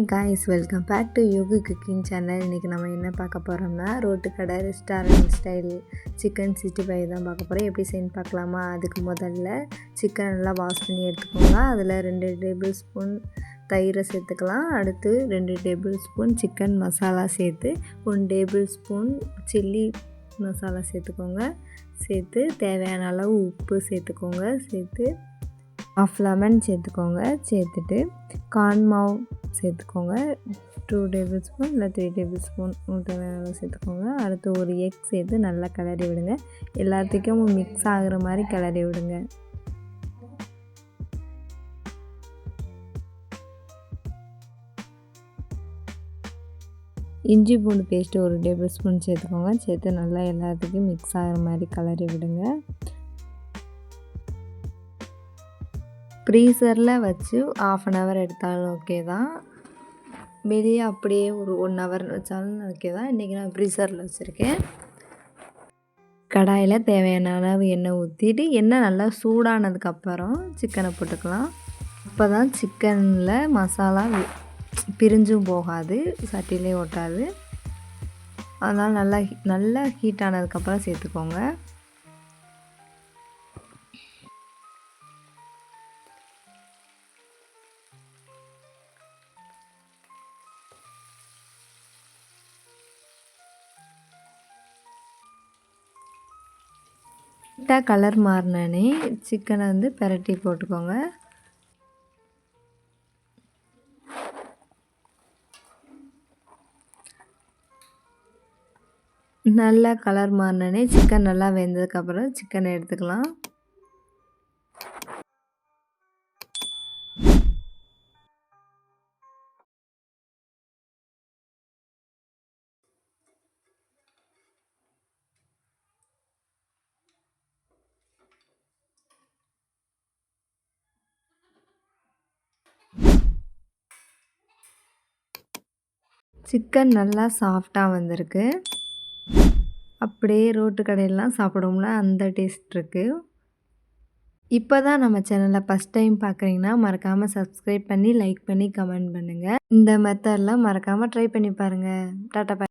Guys welcome back to Yogi cooking channel இன்றைக்கி நம்ம என்ன பார்க்க போகிறோம்னா ரோட்டு கடை restaurant style chicken sixty five தான் பார்க்க போகிறோம் எப்படி செய்யணும் பார்க்கலாமா? அதுக்கு முதல்ல சிக்கன் நல்லா வாஷ் பண்ணி எடுத்துக்கோங்க. அதில் ரெண்டு டேபிள் ஸ்பூன் தயிரை சேர்த்துக்கலாம். அடுத்து ரெண்டு டேபிள் ஸ்பூன் சிக்கன் மசாலா சேர்த்து one tablespoon chilli masala சேர்த்துக்கோங்க. சேர்த்து தேவையான அளவு உப்பு சேர்த்துக்கோங்க. சேர்த்து ஆஃப் லெமன் சேர்த்துக்கோங்க. சேர்த்துட்டு கார்ன் மாவு சேர்த்துக்கோங்க. டூ டேபிள் ஸ்பூன் இல்லை த்ரீ டேபிள் ஸ்பூன் தேவையான அளவு சேர்த்துக்கோங்க. அடுத்து ஒரு எக் சேர்த்து நல்லா கிளறி விடுங்க. எல்லாத்துக்கும் மிக்ஸ் ஆகுற மாதிரி கிளறி விடுங்க. இஞ்சி பூண்டு பேஸ்ட்டு ஒரு டேபிள் ஸ்பூன் சேர்த்துக்கோங்க. சேர்த்து நல்லா எல்லாத்துக்கும் மிக்ஸ் ஆகிற மாதிரி கிளறி விடுங்க. ஃப்ரீசரில் வச்சு ஆஃப் அன் ஹவர் எடுத்தாலும் ஓகே தான். வெளியே அப்படியே ஒரு ஒன் ஹவர் வச்சாலும் ஓகே தான். இன்றைக்கி நான் ஃப்ரீசரில் வச்சுருக்கேன். கடாயில் தேவையான அளவு எண்ணெய் ஊற்றிட்டு எண்ணெய் நல்லா சூடானதுக்கப்புறம் சிக்கனை போட்டுக்கலாம். அப்போ தான் சிக்கனில் மசாலா பிரிஞ்சும் போகாது சட்டிலே ஒட்டாது. அதனால் நல்லா நல்லா ஹீட் ஆனதுக்கப்புறம் சேர்த்துக்கோங்க. லைட்டாக கலர் மாறினே சிக்கனை வந்து பெரட்டி போட்டுக்கோங்க. நல்லா கலர் மாறினே சிக்கன் நல்லா வெந்ததுக்கப்புறம் சிக்கனை எடுத்துக்கலாம். சிக்கன் நல்லா சாஃப்டாக வந்திருக்கு. அப்படியே ரோட்டு கடையிலலாம் சாப்பிடுவோம்ல அந்த டேஸ்ட் இருக்குது இப்போ தான் நம்ம சேனலை ஃபஸ்ட் டைம் பார்க்குறீங்கன்னா மறக்காமல் சப்ஸ்கிரைப் பண்ணி லைக் பண்ணி கமெண்ட் பண்ணுங்கள் இந்த மெத்தடெலாம் மறக்காமல் ட்ரை பண்ணி பாருங்கள் டாட்டா